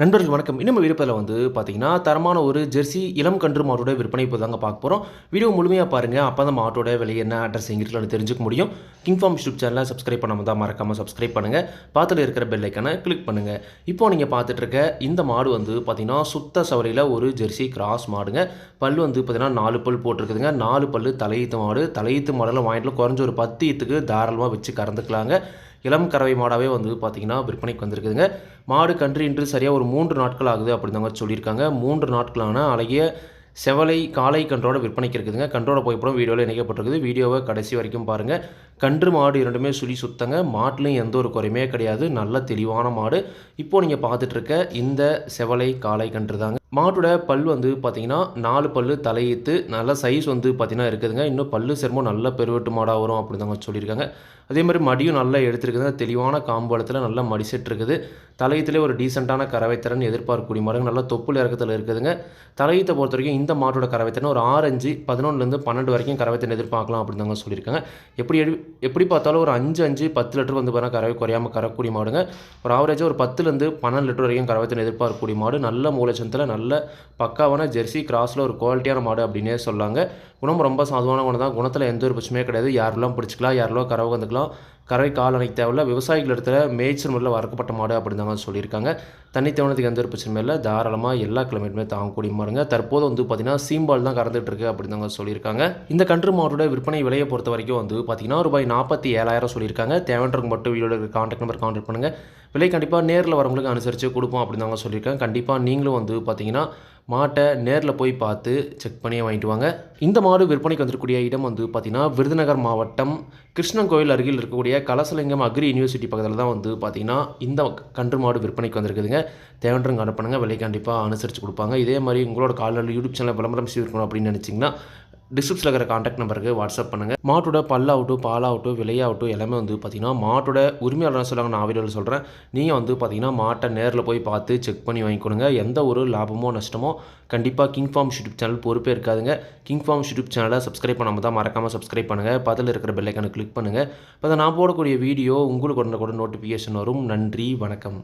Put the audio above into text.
நண்பர்கள் வணக்கம். இன்னும் விருப்பத்தில் வந்து பார்த்தீங்கன்னா தரமான ஒரு ஜெர்சி இளம் கன்று மாட்டோட விற்பனை இப்போ தாங்க பார்க்க போகிறோம் வீடியோ முழுமையாக பாருங்கள் அப்போ தான் மாட்டோட விலை என்ன அட்ரஸ் எங்கிட்டு தெரிஞ்சுக்க முடியும். கிங் ஃபார்ம் யூடியூப் சேனலை சப்ஸ்கிரைப் பண்ணாமல் தான் மறக்காமல் சப்ஸ்கிரைப் பண்ணுங்கள் பார்த்துல இருக்கிற பெல் ஐக்கனை கிளிக் பண்ணுங்கள் இப்போ நீங்கள் பார்த்துட்டு இருக்க இந்த மாடு வந்து பார்த்தீங்கன்னா சுத்த சவரையில் ஒரு ஜெர்சி கிராஸ் மாடுங்க. பல் வந்து பார்த்தீங்கன்னா நாலு பல் போட்டிருக்குதுங்க. நாலு பல் தலையீத்து மாடு. தலையீத்து மாடெல்லாம் வாங்கிட்டு குறைஞ்ச ஒரு பத்து ஈத்துக்கு தாராளமாக வச்சு கறந்துக்கலாங்க. இளம் கறவை மாடாகவே வந்து பார்த்திங்கன்னா விற்பனைக்கு வந்திருக்குதுங்க. மாடு கன்று இன்று சரியாக ஒரு மூன்று நாட்கள் ஆகுது அப்படிதாங்க சொல்லியிருக்காங்க. மூன்று நாட்களான அழகிய செவலை காளை கன்றோட விற்பனைக்கு இருக்குதுங்க. கன்றோட புகைப்படம் வீடியோவில் இணைக்கப்பட்டிருக்குது. வீடியோவை கடைசி வரைக்கும் பாருங்கள் கன்று மாடு இரண்டுமே சுழி சுத்தங்க. மாட்டிலையும் எந்த ஒரு குறையுமே கிடையாது. நல்ல தெளிவான மாடு. இப்போது நீங்கள் பார்த்துட்ருக்க இந்த செவலை காளை கன்று தாங்க. மாட்டோட பல் வந்து பார்த்தீங்கன்னா நாலு பல்லு தலையீத்து நல்ல சைஸ் வந்து பார்த்தீங்கன்னா இருக்குதுங்க. இன்னும் பல்லு சிரமம் நல்ல பெருவெட்டு மாடாக வரும் அப்படி தாங்க சொல்லியிருக்காங்க. அதே மாதிரி மடியும் நல்லா எடுத்துருக்குதுங்க. தெளிவான காம்பளத்தில் நல்லா மடி செட் இருக்குது. தலையத்திலே ஒரு டீசெண்டான கறவைத்திறன் எதிர்பார்க்கக்கூடிய மாடுங்க. நல்லா தொப்புள் இறக்கத்தில் இருக்குதுங்க. தலையத்தை பொறுத்த வரைக்கும் இந்த மாட்டோட கறவைத்திறன் ஒரு ஆரஞ்சு பதினொன்றுலேருந்து பன்னெண்டு வரைக்கும் கறவைத்திறன் எதிர்பார்க்கலாம் அப்படின்னு தாங்க சொல்லியிருக்காங்க. எப்படி எப்படி பார்த்தாலும் ஒரு அஞ்சு அஞ்சு பத்து லிட்டர் வந்து பார்த்தா கறவை குறையாமல் கறக்கூடிய மாடுங்க. ஒரு ஆவரேஜாக ஒரு பத்துலேருந்து பன்னெண்டு லிட்டர் வரைக்கும் கறவைத்திறன் எதிர்பார்க்கக்கூடிய மாடு. நல்ல மூலச்சந்தில் நல்ல பக்காவான ஜெர்சி கிராஸில் ஒரு குவாலிட்டியான மாடு அப்படின்னே சொல்லாங்க. குணம் ரொம்ப சாதுவான குணம் தான் குணத்தில் எந்த ஒரு பிரச்சனையும் கிடையாது. யாரெல்லாம் பிடிச்சிக்கலாம் யாரெல்லாம் கரவு வந்துக்கலாம் கறவை கால் அணைக்க தேவையில்ல விவசாயிகள் இடத்துல மேய்ச்சல் முறையில் வளர்க்கப்பட்ட மாடு அப்படின்னு தாங்க சொல்லியிருக்காங்க. தண்ணி தேவனத்துக்கு எந்த ஒரு பிரச்சனையும் இல்லை. தாராளமாக எல்லா கிளைமேட்டுமே தாங்கக்கூடிய மாடுங்க. தற்போது வந்து பார்த்தீங்கன்னா சீம்பால் தான் கறந்துட்டு இருக்கு அப்படின்னு தாங்க சொல்லியிருக்காங்க. இந்த கன்று மாடோட விற்பனை விலையை பொறுத்த வரைக்கும் வந்து பார்த்தீங்கன்னா ரூபாய் நாற்பத்தி ஏழாயிரம் சொல்லியிருக்காங்க. தேவைன்றவங்க மட்டும் வீடியோட இருக்கிற கான்டாக்ட் நம்பர் கான்டாக்ட் பண்ணுங்கள் விலை கண்டிப்பாக நேரில் வரவங்களுக்கு அனுசரித்து கொடுப்போம் அப்படின்னு தாங்க சொல்லியிருக்காங்க. கண்டிப்பாக நீங்களும் வந்து பார்த்தீங்கன்னா மாட்டை நேரில் போய் பார்த்து செக் பண்ணி வாங்கிட்டு வாங்க. இந்த மாடு விற்பனைக்கு வந்திருக்கக்கூடிய இடம் வந்து பார்த்திங்கன்னா விருதுநகர் மாவட்டம் கிருஷ்ணன் கோயில் அருகில் இருக்கக்கூடிய கலசலிங்கம் அக்ரி யூனிவர்சிட்டி பக்கத்தில் தான் வந்து பார்த்திங்கன்னா இந்த கன்று மாடு விற்பனைக்கு வந்திருக்குதுங்க. தேவைன்றவங்க அனுப்பணுங்க விலை கண்டிப்பாக அனுசரித்து கொடுப்பாங்க. இதே மாதிரி உங்களோட காலில் யூடியூப் சேனல் விளம்பரம் செய்திருக்கணும் அப்படின்னு நினச்சிங்கன்னா டிஸ்கிரிப்ஷனில் இருக்கிற காண்டாக்ட் நம்பருக்கு வாட்ஸ்அப் பண்ணுங்கள் மாட்டோட பல்லாகட்டும் பாலாகட்டும் விலையாகட்டும் எல்லாமே வந்து பார்த்தீங்கன்னா மாட்டோட உரிமையாளர் சொல்லுவாங்க நான் வீடியோவில் சொல்கிறேன் நீங்கள் வந்து பார்த்தீங்கன்னா மாட்டை நேரில் போய் பார்த்து செக் பண்ணி வாங்கிக்கொடுங்க எந்த ஒரு லாபமோ நஷ்டமோ கண்டிப்பாக கிங் ஃபார்ம் யூடியூப் சேனல் பொறுப்பே இருக்காதுங்க. கிங் ஃபார்ம் யூடியூப் சேனலை சப்ஸ்கிரைப் பண்ணாமல் தான் மறக்காமல் சப்ஸ்கிரைப் பண்ணுங்கள் பதில் இருக்கிற பெல்லைக்கான கிளிக் பண்ணுங்கள் இப்போ நான் போடக்கூடிய வீடியோ உங்களுக்கு உடனே கூட நோட்டிஃபிகேஷன் வரும். நன்றி வணக்கம்.